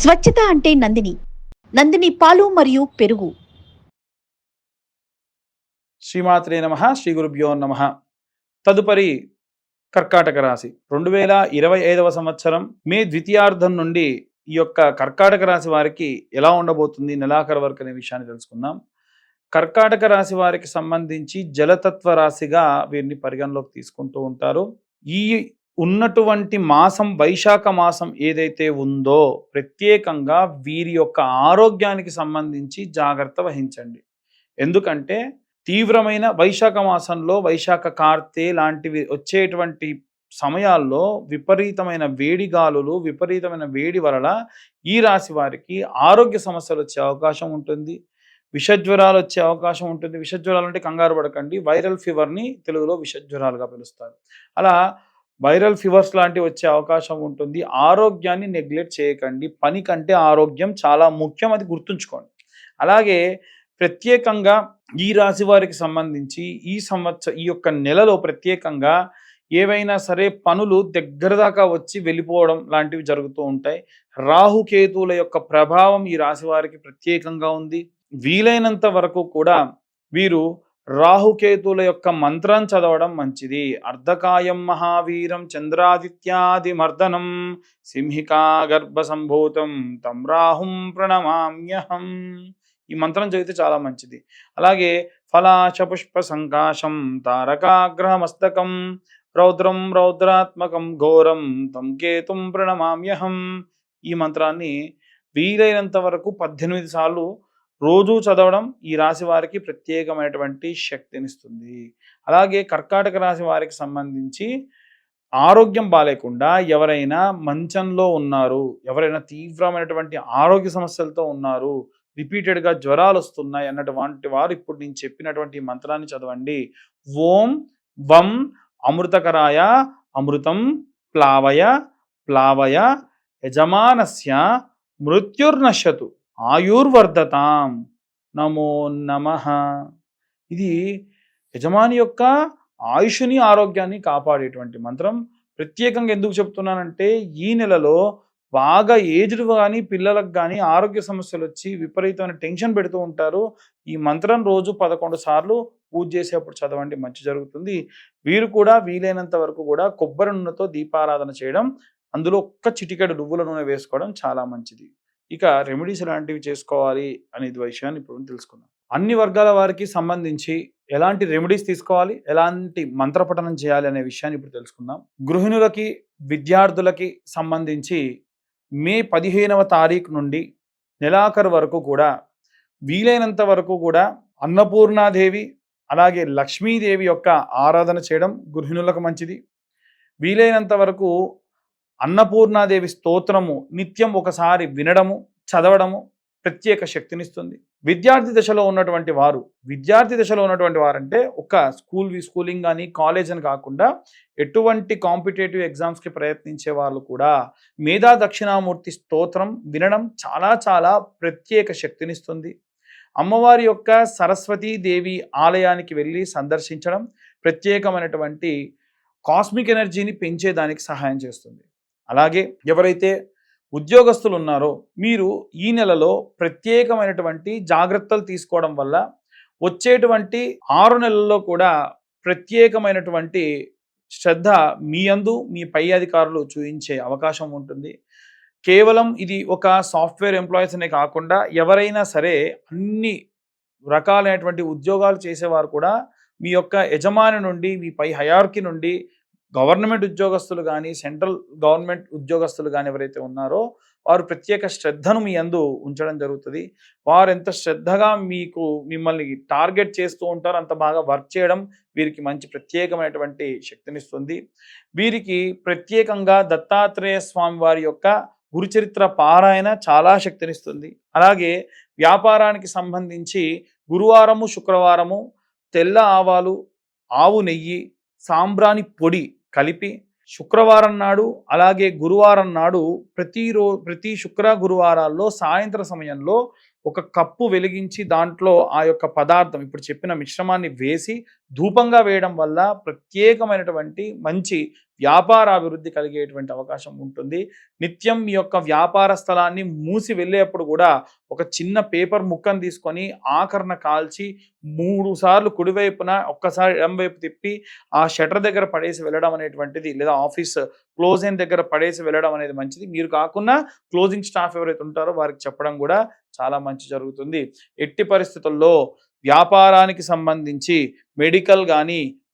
స్వచ్ఛత అంటే నందిని. నందిని పాలు మరియు పెరుగు. శ్రీమాత్రే నమ శ్రీ గురుభ్యో నమ. తదుపరి కర్కాటక రాశి. రెండు వేల ఇరవై ఐదవ సంవత్సరం మే ద్వితీయార్థం నుండి ఈ యొక్క కర్కాటక రాశి వారికి ఎలా ఉండబోతుంది నెలాఖరు వరకు అనే విషయాన్ని తెలుసుకుందాం. కర్కాటక రాశి వారికి సంబంధించి జలతత్వ రాశిగా వీరిని పరిగణలోకి తీసుకుంటూ ఉంటారు. ఈ ఉన్నటువంటి మాసం వైశాఖ మాసం ఏదైతే ఉందో ప్రత్యేకంగా వీరి యొక్క ఆరోగ్యానికి సంబంధించి జాగ్రత్త వహించండి. ఎందుకంటే తీవ్రమైన వైశాఖ మాసంలో వైశాఖ కార్తె లాంటివి వచ్చేటువంటి సమయాల్లో విపరీతమైన వేడి గాలులు విపరీతమైన వేడి వలన ఈ రాశి వారికి ఆరోగ్య సమస్యలు వచ్చే అవకాశం ఉంటుంది. విషజ్వరాలు వచ్చే అవకాశం ఉంటుంది. విషజ్వరాలు అంటే కంగారు పడకండి. వైరల్ ఫీవర్ని తెలుగులో విషజ్వరాలుగా పిలుస్తారు. అలా వైరల్ ఫీవర్స్ లాంటివి వచ్చే అవకాశం ఉంటుంది. ఆరోగ్యాన్ని నెగ్లెక్ట్ చేయకండి. పని కంటే ఆరోగ్యం చాలా ముఖ్యం అది గుర్తుంచుకోండి. అలాగే ప్రత్యేకంగా ఈ రాశి వారికి సంబంధించి ఈ సంవత్సరం ఈ యొక్క నెలలో ప్రత్యేకంగా ఏవైనా సరే పనులు దగ్గర దాకా వచ్చి వెళ్ళిపోవడం లాంటివి జరుగుతూ ఉంటాయి. రాహుకేతువుల యొక్క ప్రభావం ఈ రాశి వారికి ప్రత్యేకంగా ఉంది. వీలైనంత వరకు కూడా వీరు రాహుకేతుల యొక్క మంత్రం చదవడం మంచిది. అర్ధకాయం మహావీరం చంద్రాదిత్యాది మర్దనం సింహికా గర్భ సంభూతం తం రాహుం ప్రణమామ్యహం. ఈ మంత్రం చదివితే చాలా మంచిది. అలాగే ఫలాశ పుష్ప సంకాశం తారకాగ్రహమస్తకం రౌద్రం రౌద్రాత్మకం ఘోరం తం కేతుం ప్రణమామ్యహం. ఈ మంత్రాన్ని వీలైనంత వరకు పద్దెనిమిది సార్లు రోజు చదవడం ఈ రాశి వారికి ప్రత్యేకమైనటువంటి శక్తినిస్తుంది. అలాగే కర్కాటక రాశి వారికి సంబంధించి ఆరోగ్యం బాగాలేకుండా ఎవరైనా మంచంలో ఉన్నారు ఎవరైనా తీవ్రమైనటువంటి ఆరోగ్య సమస్యలతో ఉన్నారు రిపీటెడ్గా జ్వరాలు వస్తున్నాయి అన్నటువంటి వారు ఇప్పుడు నేను చెప్పినటువంటి మంత్రాన్ని చదవండి. ఓం వం అమృతకరాయ అమృతం ప్లావయ ప్లావయ యజమానస్య మృత్యుర్నశతు ఆయుర్వర్ధతాం. నమో నమ. ఇది యజమాని యొక్క ఆయుష్ని ఆరోగ్యాన్ని కాపాడేటువంటి మంత్రం. ప్రత్యేకంగా ఎందుకు చెప్తున్నానంటే ఈ నెలలో బాగా ఏజ్డ్ కానీ పిల్లలకు కానీ ఆరోగ్య సమస్యలు వచ్చి విపరీతమైన టెన్షన్ పెడుతూ ఉంటారు. ఈ మంత్రం రోజు పదకొండు సార్లు పూజ చేసేప్పుడు చదవండి మంచి జరుగుతుంది. వీరు కూడా వీలైనంత వరకు కూడా కొబ్బరి నూనెతో దీపారాధన చేయడం అందులో ఒక్క చిటికెడు నువ్వుల నూనె వేసుకోవడం చాలా మంచిది. ఇక రెమెడీస్ ఎలాంటివి చేసుకోవాలి అనే విషయాన్ని ఇప్పుడు తెలుసుకుందాం. అన్ని వర్గాల వారికి సంబంధించి ఎలాంటి రెమెడీస్ తీసుకోవాలి ఎలాంటి మంత్రపఠనం చేయాలి అనే విషయాన్ని ఇప్పుడు తెలుసుకుందాం. గృహిణులకి విద్యార్థులకి సంబంధించి మే పదిహేనవ తారీఖు నుండి నెలాఖరు వరకు కూడా వీలైనంత వరకు కూడా అన్నపూర్ణాదేవి అలాగే లక్ష్మీదేవి యొక్క ఆరాధన చేయడం గృహిణులకు మంచిది. వీలైనంత వరకు అన్నపూర్ణాదేవి స్తోత్రము నిత్యం ఒకసారి వినడము చదవడము ప్రత్యేక శక్తినిస్తుంది. విద్యార్థి దశలో ఉన్నటువంటి వారు విద్యార్థి దశలో ఉన్నటువంటి వారంటే ఒక స్కూల్ స్కూలింగ్ కానీ కాలేజ్ అని కాకుండా ఎటువంటి కాంపిటేటివ్ ఎగ్జామ్స్కి ప్రయత్నించే వాళ్ళు కూడా మేధా దక్షిణామూర్తి స్తోత్రం వినడం చాలా చాలా ప్రత్యేక శక్తినిస్తుంది. అమ్మవారి యొక్క సరస్వతీదేవి ఆలయానికి వెళ్ళి సందర్శించడం ప్రత్యేకమైనటువంటి కాస్మిక్ ఎనర్జీని పెంచేదానికి సహాయం చేస్తుంది. అలాగే ఎవరైతే ఉద్యోగస్తులు ఉన్నారో మీరు ఈ నెలలో ప్రత్యేకమైనటువంటి జాగ్రత్తలు తీసుకోవడం వల్ల వచ్చేటువంటి ఆరు నెలల్లో కూడా ప్రత్యేకమైనటువంటి శ్రద్ధ మీ అందు మీ పై అధికారులు చూపించే అవకాశం ఉంటుంది. కేవలం ఇది ఒక సాఫ్ట్వేర్ ఎంప్లాయీస్ అనే కాకుండా ఎవరైనా సరే అన్ని రకాలైనటువంటి ఉద్యోగాలు చేసేవారు కూడా మీ యొక్క యజమాని నుండి మీ పై హయార్కి నుండి గవర్నమెంట్ ఉద్యోగస్తులు కానీ సెంట్రల్ గవర్నమెంట్ ఉద్యోగస్తులు కానీ ఎవరైతే ఉన్నారో వారు ప్రత్యేక శ్రద్ధను మీ అందు ఉంచడం జరుగుతుంది. వారు ఎంత శ్రద్ధగా మీకు మిమ్మల్ని టార్గెట్ చేస్తూ ఉంటారో అంత బాగా వర్క్ చేయడం వీరికి మంచి ప్రత్యేకమైనటువంటి శక్తినిస్తుంది. వీరికి ప్రత్యేకంగా దత్తాత్రేయ స్వామి వారి యొక్క గురుచరిత్ర పారాయణ చాలా శక్తినిస్తుంది. అలాగే వ్యాపారానికి సంబంధించి గురువారము శుక్రవారము తెల్ల ఆవాలు ఆవు నెయ్యి సాంబ్రాణి పొడి కలిపి శుక్రవారం నాడు అలాగే గురువారం నాడు ప్రతిరో ప్రతి శుక్ర గురువారాల్లో సాయంత్ర సమయంలో ఒక కప్పు వెలిగించి దాంట్లో ఆ యొక్క పదార్థం ఇప్పుడు చెప్పిన మిశ్రమాన్ని వేసి ధూపంగా వేయడం వల్ల ప్రత్యేకమైనటువంటి మంచి వ్యాపార అభివృద్ధి కలిగేటువంటి అవకాశం ఉంటుంది. నిత్యం మీ యొక్క వ్యాపార స్థలాన్ని మూసి వెళ్ళేప్పుడు కూడా ఒక చిన్న పేపర్ ముక్కను తీసుకొని ఆకరణ కాల్చి మూడు సార్లు కుడివైపున ఒక్కసారి ఎడంవైపు తిప్పి ఆ షటర్ దగ్గర పడేసి వెళ్ళడం అనేటువంటిది లేదా ఆఫీస్ క్లోజ్ అయిన దగ్గర పడేసి వెళ్ళడం అనేది మంచిది. మీరు కాకుండా క్లోజింగ్ స్టాఫ్ ఎవరైతే ఉంటారో వారికి చెప్పడం కూడా చాలా మంచి జరుగుతుంది. ఎట్టి పరిస్థితుల్లో వ్యాపారానికి సంబంధించి మెడికల్ కానీ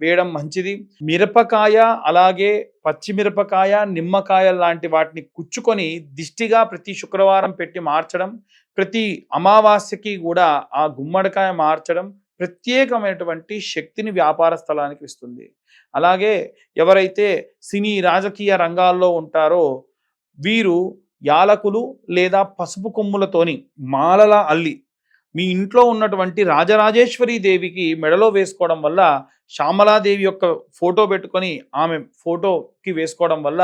వేయడం మంచిది. మిరపకాయ అలాగే పచ్చిమిరపకాయ నిమ్మకాయ లాంటి వాటిని కుచ్చుకొని దిష్టిగా ప్రతి శుక్రవారం పెట్టి మార్చడం ప్రతి అమావాస్యకి కూడా ఆ గుమ్మడికాయ మార్చడం ప్రత్యేకమైనటువంటి శక్తిని వ్యాపార స్థలానికి ఇస్తుంది. అలాగే ఎవరైతే సినీ రాజకీయ రంగాల్లో ఉంటారో వీరు యాలకులు లేదా పసుపు కొమ్ములతోని మాలల అల్లి మీ ఇంట్లో ఉన్నటువంటి రాజరాజేశ్వరి దేవికి మెడలో వేసుకోవడం వల్ల శ్యామలాదేవి యొక్క ఫోటో పెట్టుకొని ఆమె ఫోటోకి వేసుకోవడం వల్ల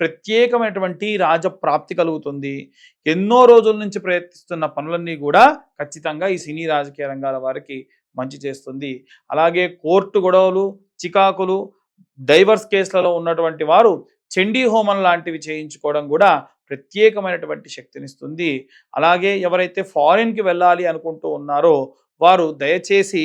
ప్రత్యేకమైనటువంటి రాజప్రాప్తి కలుగుతుంది. ఎన్నో రోజుల నుంచి ప్రయత్నిస్తున్న పనులన్నీ కూడా ఖచ్చితంగా ఈ సినీ రాజకీయ రంగాల వారికి మంచి చేస్తుంది. అలాగే కోర్టు గొడవలు చికాకులు డైవర్స్ కేసులలో ఉన్నటువంటి వారు చండీ హోమం లాంటివి చేయించుకోవడం కూడా ప్రత్యేకమైనటువంటి శక్తినిస్తుంది. అలాగే ఎవరైతే ఫారిన్కి వెళ్ళాలి అనుకుంటూ ఉన్నారో వారు దయచేసి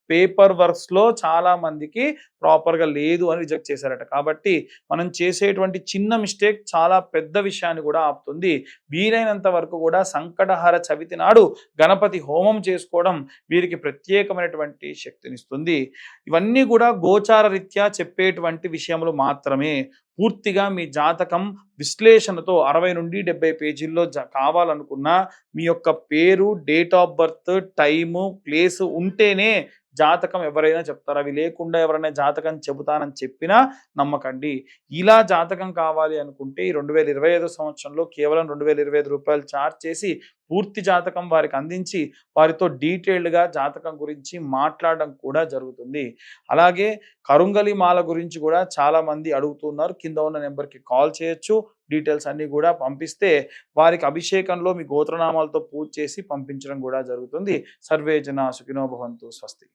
పేపర్ వర్క్స్లో చాలా మందికి ప్రాపర్గా లేదు అని రిజెక్ట్ చేశారట. కాబట్టి మనం చేసేటువంటి చిన్న మిస్టేక్ చాలా పెద్ద విషయాన్ని కూడా ఆపుతుంది. వీలైనంత వరకు కూడా సంకటహార చవితి నాడు గణపతి హోమం చేసుకోవడం వీరికి ప్రత్యేకమైనటువంటి శక్తినిస్తుంది. ఇవన్నీ కూడా గోచార రీత్యా చెప్పేటువంటి విషయంలో మాత్రమే. పూర్తిగా మీ జాతకం విశ్లేషణతో అరవై నుండి డెబ్బై పేజీల్లో జ కావాలనుకున్నా మీ యొక్క పేరు date of birth time place ఉంటేనే జాతకం ఎవరైనా చెప్తారు? అవి లేకుండా ఎవరైనా జాతకం చెబుతానని చెప్పినా నమ్మకండి. ఇలా జాతకం కావాలి అనుకుంటే ఈ రెండు వేల ఇరవై ఐదు సంవత్సరంలో కేవలం రెండు వేల ఇరవై ఐదు రూపాయలు ఛార్జ్ చేసి పూర్తి జాతకం వారికి అందించి వారితో డీటెయిల్డ్గా జాతకం గురించి మాట్లాడడం కూడా జరుగుతుంది. అలాగే కరుంగలి మాల గురించి కూడా చాలామంది అడుగుతున్నారు. కింద ఉన్న నెంబర్కి కాల్ చేయొచ్చు. డీటెయిల్స్ అన్నీ కూడా పంపిస్తే వారికి అభిషేకంలో మీ గోత్రనామాలతో పూజ చేసి పంపించడం కూడా జరుగుతుంది. సర్వే జన సుఖినో భవంతు. స్వస్తి.